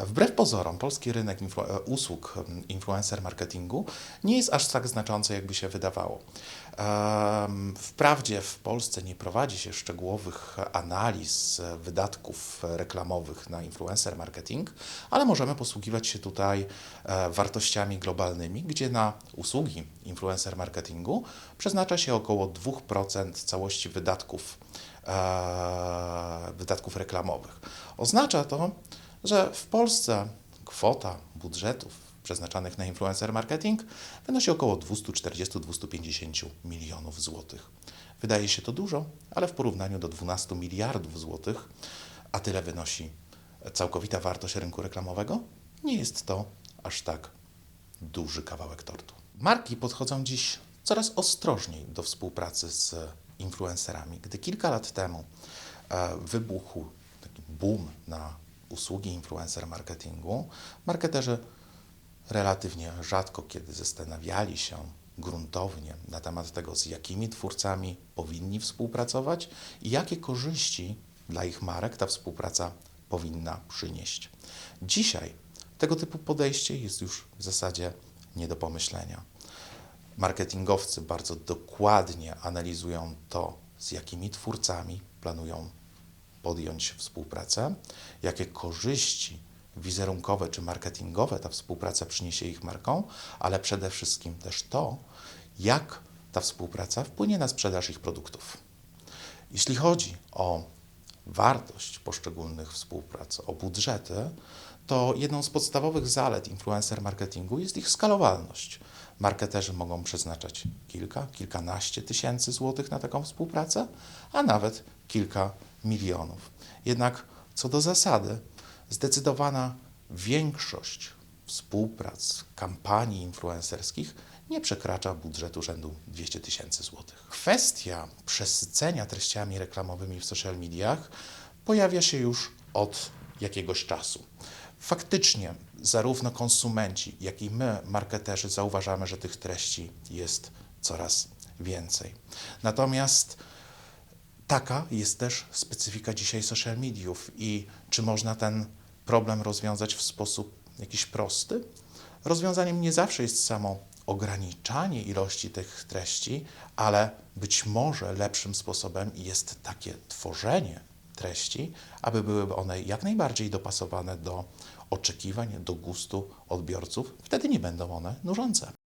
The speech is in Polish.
Wbrew pozorom, polski rynek influ- e, usług influencer marketingu nie jest aż tak znaczący, jakby się wydawało. Wprawdzie w Polsce nie prowadzi się szczegółowych analiz e, wydatków reklamowych na influencer marketing, ale możemy posługiwać się tutaj e, wartościami globalnymi, gdzie na usługi influencer marketingu przeznacza się około 2% całości wydatków, wydatków reklamowych. Oznacza to, że w Polsce kwota budżetów przeznaczanych na influencer marketing wynosi około 240-250 milionów złotych. Wydaje się to dużo, ale w porównaniu do 12 miliardów złotych, a tyle wynosi całkowita wartość rynku reklamowego, nie jest to aż tak duży kawałek tortu. Marki podchodzą dziś coraz ostrożniej do współpracy z influencerami. Gdy kilka lat temu e, wybuchł taki boom na usługi influencer marketingu, marketerzy relatywnie rzadko kiedy zastanawiali się gruntownie na temat tego, z jakimi twórcami powinni współpracować i jakie korzyści dla ich marek ta współpraca powinna przynieść. Dzisiaj tego typu podejście jest już w zasadzie nie do pomyślenia. Marketingowcy bardzo dokładnie analizują to, z jakimi twórcami planują podjąć współpracę, jakie korzyści wizerunkowe czy marketingowe ta współpraca przyniesie ich markom, ale przede wszystkim też to, jak ta współpraca wpłynie na sprzedaż ich produktów. Jeśli chodzi o wartość poszczególnych współprac, o budżety, to jedną z podstawowych zalet influencer marketingu jest ich skalowalność. Marketerzy mogą przeznaczać kilka, kilkanaście tysięcy złotych na taką współpracę, a nawet kilka milionów. Jednak co do zasady, zdecydowana większość współprac, kampanii influencerskich nie przekracza budżetu rzędu 200 tysięcy złotych. Kwestia przesycenia treściami reklamowymi w social mediach pojawia się już od jakiegoś czasu. Faktycznie, zarówno konsumenci, jak i my, marketerzy, zauważamy, że tych treści jest coraz więcej. Natomiast Taka jest też specyfika dzisiaj social mediów i czy można ten problem rozwiązać w sposób jakiś prosty? Rozwiązaniem nie zawsze jest samo ograniczanie ilości tych treści, ale być może lepszym sposobem jest takie tworzenie treści, aby były one jak najbardziej dopasowane do oczekiwań, do gustu odbiorców. Wtedy nie będą one nużące.